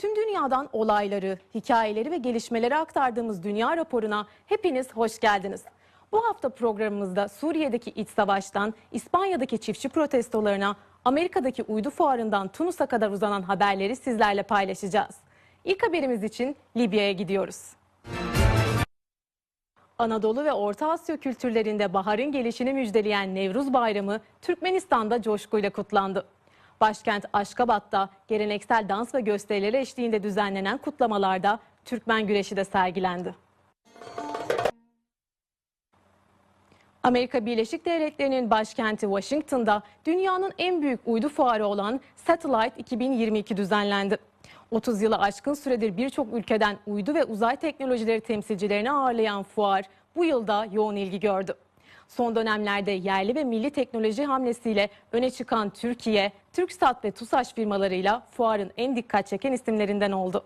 Tüm dünyadan olayları, hikayeleri ve gelişmeleri aktardığımız Dünya Raporu'na hepiniz hoş geldiniz. Bu hafta programımızda Suriye'deki iç savaştan, İspanya'daki çiftçi protestolarına, Amerika'daki uydu fuarından Tunus'a kadar uzanan haberleri sizlerle paylaşacağız. İlk haberimiz için Libya'ya gidiyoruz. Anadolu ve Orta Asya kültürlerinde baharın gelişini müjdeleyen Nevruz Bayramı Türkmenistan'da coşkuyla kutlandı. Başkent Aşkabat'ta geleneksel dans ve gösterileri eşliğinde düzenlenen kutlamalarda Türkmen güreşi de sergilendi. Amerika Birleşik Devletleri'nin başkenti Washington'da dünyanın en büyük uydu fuarı olan Satellite 2022 düzenlendi. 30 yılı aşkın süredir birçok ülkeden uydu ve uzay teknolojileri temsilcilerini ağırlayan fuar bu yılda yoğun ilgi gördü. Son dönemlerde yerli ve milli teknoloji hamlesiyle öne çıkan Türkiye, TürkSat ve TUSAŞ firmalarıyla fuarın en dikkat çeken isimlerinden oldu.